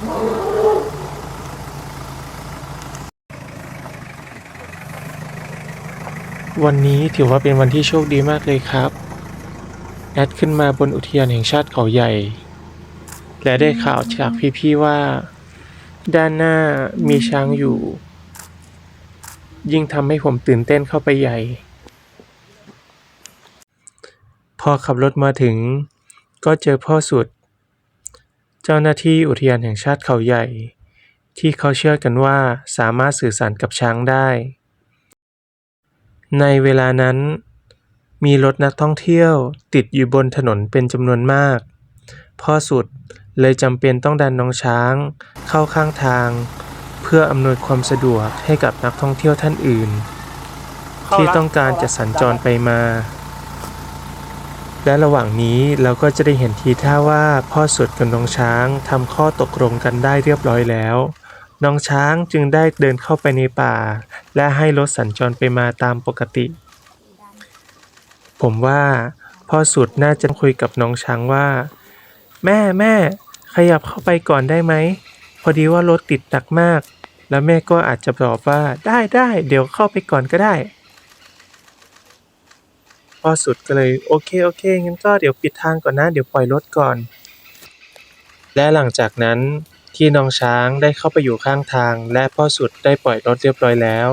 วันนี้ถือว่าเป็นวันที่โชคดีมากเลยครับ แอดขึ้นมาบนอุทยานแห่งชาติเขาใหญ่ และได้ข่าวจากพี่ๆว่า ด้านหน้ามีช้างอยู่ ยิ่งทำให้ผมตื่นเต้นเข้าไปใหญ่ พอขับรถมาถึง ก็เจอพ่อสุด จ้าหน้าที่อุทยานแห่งชาติเขาใหญ่ ที่เขาเชื่อกันว่าสามารถสื่อสารกับช้างได้ ในเวลานั้น มีรถนักท่องเที่ยวติดอยู่บนถนนเป็นจำนวนมาก พ่อสุดเลยจำเป็นต้องดันน้องช้างเข้าข้างทาง เพื่ออำนวยความสะดวกให้กับนักท่องเที่ยวท่านอื่น ที่ต้องการจะสัญจรไปมา และระหว่างนี้เราก็จะได้เห็นทีท่าว่าพ่อสุดกับน้องช้างทำข้อตกลงกันได้เรียบร้อยแล้ว น้องช้างจึงได้เดินเข้าไปในป่า และให้รถสัญจรไปมาตามปกติ ผมว่าพ่อสุดน่าจะคุยกับน้องช้างว่า แม่แม่ขยับเข้าไปก่อนได้ไหม พอดีว่ารถติดหนักมาก แล้วแม่ก็อาจจะตอบว่าได้ได้เดี๋ยวเข้าไปก่อนก็ได้ พ่อสุดก็เลยโอเคโอเคงั้นก็เดี๋ยวปิดทางก่อนนะ เดี๋ยวปล่อยรถก่อน และหลังจากนั้นที่น้องช้างได้เข้าไปอยู่ข้างทาง และพ่อสุดได้ปล่อยรถเรียบร้อยแล้ว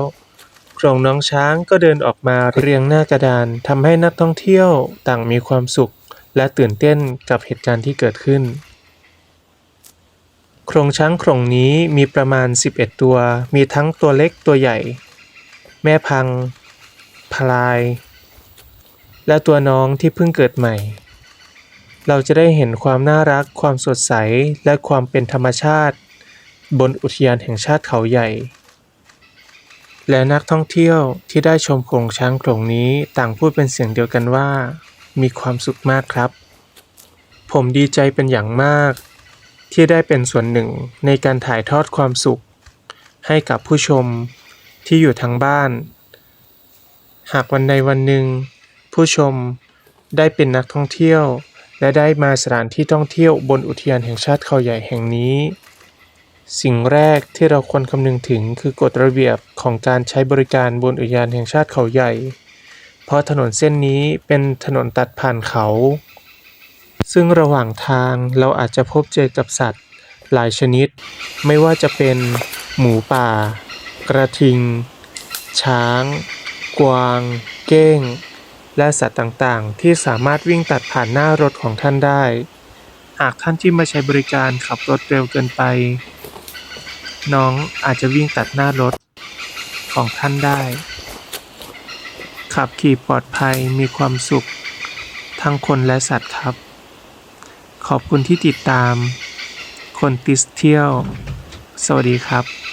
โครงน้องช้างก็เดินออกมาเรียงหน้ากระดานทำให้นักท่องเที่ยวต่างมีความสุข และตื่นเต้นกับเหตุการณ์ที่เกิดขึ้น โครงช้างโครงนี้มีประมาณ 11 ตัว มีทั้งตัวเล็กตัวใหญ่ แม่พัง พลาย และตัวน้องที่เพิ่งเกิดใหม่ เราจะได้เห็นความน่ารัก ความสดใส และความเป็นธรรมชาติ บนอุทยานแห่งชาติเขาใหญ่ และนักท่องเที่ยวที่ได้ชมโขลงช้างโขลงนี้ต่างพูดเป็นเสียงเดียวกันว่า มีความสุขมากครับ ผมดีใจเป็นอย่างมาก ที่ได้เป็นส่วนหนึ่งในการถ่ายทอดความสุข ให้กับผู้ชมที่อยู่ทางบ้าน หากวันใดวันหนึ่ง ผู้ชมได้เป็นนักท่องเที่ยว และได้มาสถานที่ท่องเที่ยวบนอุทยานแห่งชาติเขาใหญ่แห่งนี้ สิ่งแรกที่เราควรคำนึงถึงคือกฎระเบียบของการใช้บริการบนอุทยานแห่งชาติเขาใหญ่ เพราะถนนเส้นนี้เป็นถนนตัดผ่านเขา ซึ่งระหว่างทางเราอาจจะพบเจอกับสัตว์ หลายชนิด ไม่ว่าจะเป็นหมูป่า กระทิง ช้าง กวาง เก้ง และสัตว์ต่างๆ ที่สามารถวิ่งตัดผ่านหน้ารถของท่านได้ หากท่านที่มาใช้บริการขับรถเร็วเกินไป น้องอาจจะวิ่งตัดหน้ารถของท่านได้ ขับขี่ปลอดภัยมีความสุข ทั้งคนและสัตว์ครับ ขอบคุณที่ติดตาม คนติสเที่ยว สวัสดีครับ